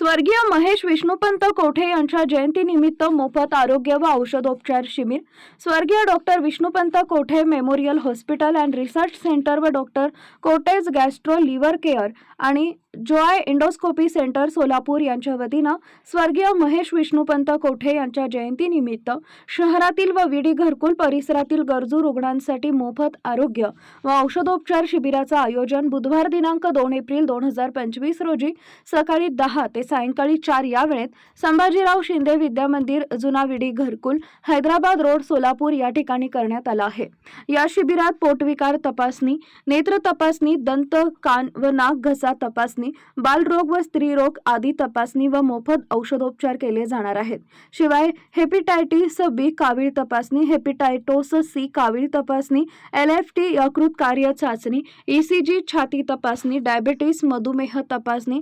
स्वर्गीय महेश विष्णुपंत कोठे यांच्या जयंतीनिमित्त मोफत आरोग्य व औषधोपचार शिबिर? स्वर्गीय doctor Vishnupant Kothe memorial hospital and research centre व doctor cottage gastro liver care आणि जॉय इंडोस्कोपी सेंटर सोलापूर यांच्या वतीनं स्वर्गीय महेश विष्णुपंत कोठे यांच्या जयंतीनिमित्त शहरातील व विडी घरकुल परिसरातील गरजू रुग्णांसाठी मोफत आरोग्य व औषधोपचार शिबिराचं आयोजन बुधवार दिनांक दोन एप्रिल दोन हजार पंचवीस रोजी सकाळी दहा ते सायंकाळी चार या वेळेत संभाजीराव शिंदे विद्या मंदिर जुना विडी घरकुल हैदराबाद रोड सोलापूर या ठिकाणी करण्यात आला आहे. या शिबिरात पोटविकार तपासणी नेत्र तपासणी दंत कान व नाक घसा तपासणी बालरोग व स्त्रीरोग आदी तपासणी व मोफत औषधोपचार केले जाणार आहेत. शिवाय हेपिटायटिस बी कावीळ तपासणी हेपिटायटोस सी कावीळ तपासणी एल एफ टी यकृत कार्य चाचणी ईसीजी छाती तपासणी डायबेटीस मधुमेह तपासणी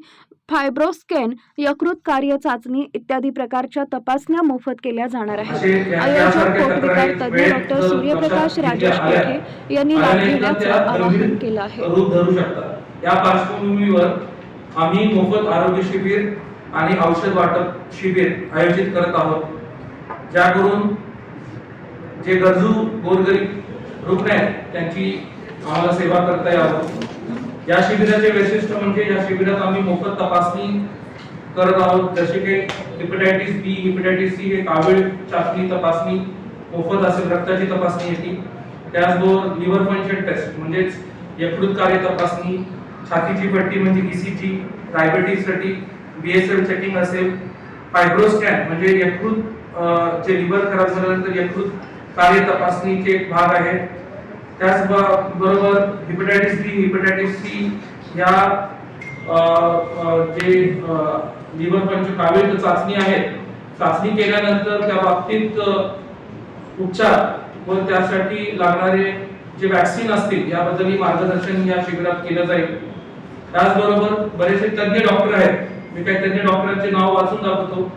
फायब्रोस्कॅन यकृत कार्य चाचणी इत्यादी प्रकारच्या तपासण्या मोफत केल्या जाणार आहेत. आयोजक पोटविकार तज्ज्ञ डॉक्टर सूर्यप्रकाश राजेश कोठे यांनी लाभ घेण्याचं आवाहन केलं आहे. रूप धरू शकतात या पार्श्वभूमीवर आम्ही मोफत आरोग्य शिबिर आणि औषध वाटप शिबिर आयोजित करत आहोत. ज्याकरून जे गरजू गोरगरीब रुग्ण आहेत त्यांची आम्हाला सेवा करता यावं. या शिबिराचे वैशिष्ट्य म्हणजे या शिबिरात आम्ही मोफत तपासणी करत आहोत. जसे की हिपेटायटिस बी हिपेटायटिस सी हे कावीळ चाचणी तपासणी मोफत असेल रक्ताची तपासणी येते त्याचबरोबर लिव्हर फंक्शन टेस्ट म्हणजेच यकृत कार्य तपासणी छातीची पट्टी म्हणजे ईसीजी डायबेटीससाठी बीएसएल चेकिंग असेल फायब्रोस्कॅन म्हणजे यकृत जे लिव्हर खराब झाल्यानंतर यकृत कार्य तपासणीचे एक भाग आहे. त्याचबरोबर हिपेटायटिस बी हिपेटायटिस सी या जे लिव्हर पंचकावीळ चाचणी आहे चाचणी केल्यानंतर त्या बाबतीत उपचार व त्यासाठी लागणारे जे वॅक्सिन असतील याबद्दल मार्गदर्शन या शिबिरात केलं जाईल. त्याचबरोबर बरेचसे तज्ञ डॉक्टर आहेत. मी काही तज्ञ डॉक्टरांचे नाव वाचून दाखवतो.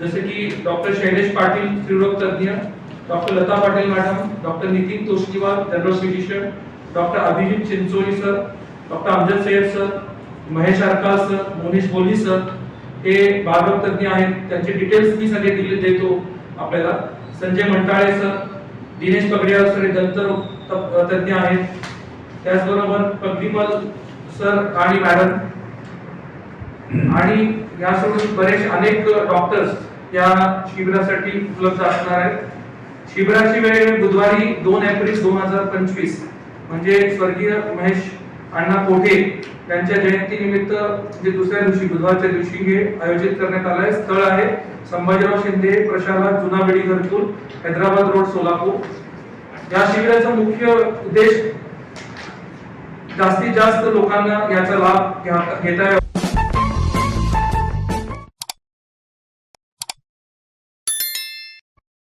जसे की डॉक्टर शैलेश पाटील स्त्रीरोग तज्ञ doctor Lata Patil madam doctor Nitin Toshniwal general physician doctor Abhijit Chincholi sir doctor Amjad Sayyad sir Mahesh Arkal sir Monish Boli sir हे बालरोग तज्ञ आहेत. त्यांचे डिटेल्स मी सगळे दिले देतो आपल्याला. संजय मंटाळे सर दिनेश पगडियाल सर हे दंतरोग तज्ञ आहेत. त्याचबरोबर पगडीमल सर आणि मॅडम. आणि यासोबत बरेच अनेक डॉक्टर्स या शिबिरासाठी उपलब्ध असणार आहेत. शिबिराची वेळ बुधवारी दोन एप्रिल दोन हजार पंचवीस. म्हणजे स्वर्गीय महेश अण्णा कोठे यांच्या जयंती निमित्त जे दुसऱ्या दिवशी बुधवारच्या दिवशी हे आयोजित करण्यात आलं आहे. स्थळ आहे संभाजीराव शिंदे प्रशाला जुना बेडी घरतून हैदराबाद रोड सोलापूर. या शिबिराचा मुख्य उद्देश जास्तीत जास्त लोकांना याचा लाभ घेता यावा.